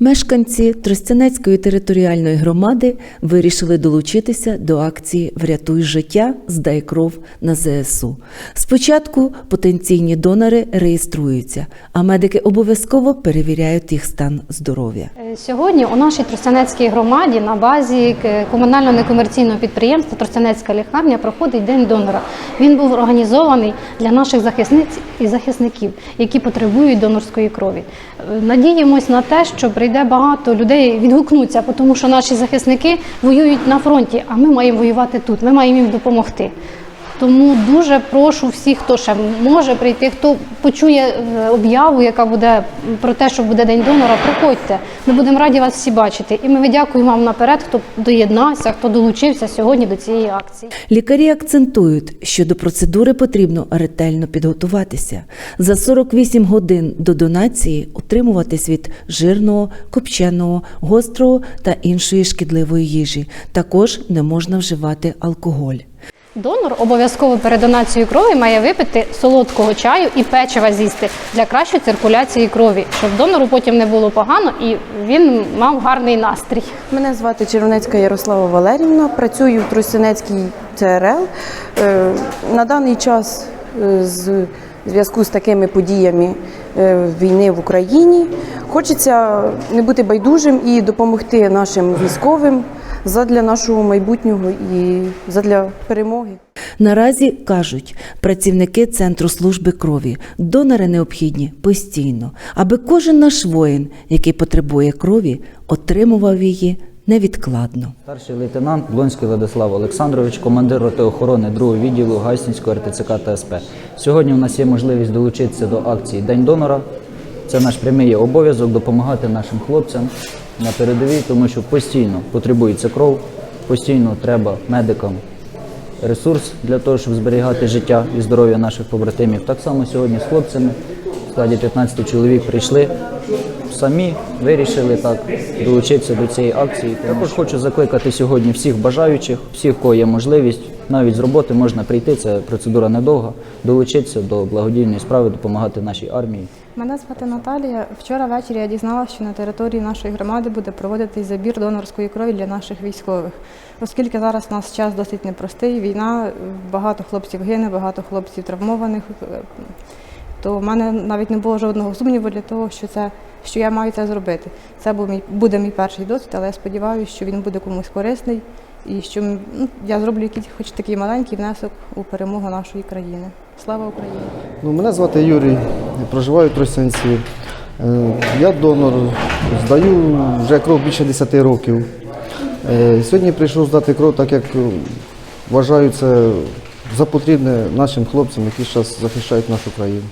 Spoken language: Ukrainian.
Мешканці Тростянецької територіальної громади вирішили долучитися до акції Врятуй життя, здай кров на ЗСУ. Спочатку потенційні донори реєструються, а медики обов'язково перевіряють їх стан здоров'я. Сьогодні у нашій Тростянецькій громаді на базі к- комунального некомерційного підприємства Тростянецька лікарня проходить День донора. Він був організований для наших захисниць і захисників, які потребують донорської крові. Надіємось на те, що прийде багато людей, відгукнуться, тому що наші захисники воюють на фронті, а ми маємо воювати тут. Ми маємо їм допомогти. Тому дуже прошу всіх, хто ще може прийти, хто почує е, об'яву, яка буде про те, що буде день донора, приходьте. Ми будемо раді вас всі бачити. І ми дякуємо вам наперед, хто доєднався, хто долучився сьогодні до цієї акції. Лікарі акцентують, що до процедури потрібно ретельно підготуватися. За 48 годин до донації утримуватись від жирного, копченого, гострого та іншої шкідливої їжі. Також не можна вживати алкоголь. Донор обов'язково перед донацією крові має випити солодкого чаю і печива з'їсти для кращої циркуляції крові, щоб донору потім не було погано і він мав гарний настрій. Мене звати Червонецька Ярослава Валерівна. Працюю в Тростянецькій ЦРЛ. Е, На даний час е, з зв'язку з такими подіями е, війни в Україні хочеться не бути байдужим і допомогти нашим військовим задля нашого майбутнього і задля перемоги. Наразі кажуть працівники центру служби крові, донори необхідні постійно, аби кожен наш воїн, який потребує крові, отримував її невідкладно. Старший лейтенант Блонський Владислав Олександрович, командир роти охорони 2-го відділу Гайсінського РТЦК та СП. Сьогодні у нас є можливість долучитися до акції День донора. Це наш прямий обов'язок допомагати нашим хлопцям на передовій, тому що постійно потребується кров, постійно треба медикам ресурс для того, щоб зберігати життя і здоров'я наших побратимів. Так само сьогодні з хлопцями в складі 15 чоловік прийшли самі, вирішили так долучитися до цієї акції. Також хочу закликати сьогодні всіх бажаючих, всіх, кого є можливість, навіть з роботи можна прийти. Це процедура недовга, долучитися до благодійної справи, допомагати нашій армії. Мене звати Наталія. Вчора ввечері я дізналася, що на території нашої громади буде проводитись забір донорської крові для наших військових. Оскільки зараз у нас час досить непростий, війна, багато хлопців гине, багато хлопців травмованих, е, то в мене навіть не було жодного сумніву для того, що це що я маю це зробити. Це був мій буде мій перший досвід, але я сподіваюся, що він буде комусь корисний і що ну, я зроблю якийсь хоч такий маленький внесок у перемогу нашої країни. Слава Україні! Ну, мене звати Юрій, проживаю в Тростянці. Е, Я донор, здаю вже кров більше 10 років. Е, Сьогодні прийшов здати кров, так як вважаю це за потрібне нашим хлопцям, які зараз захищають нашу країну.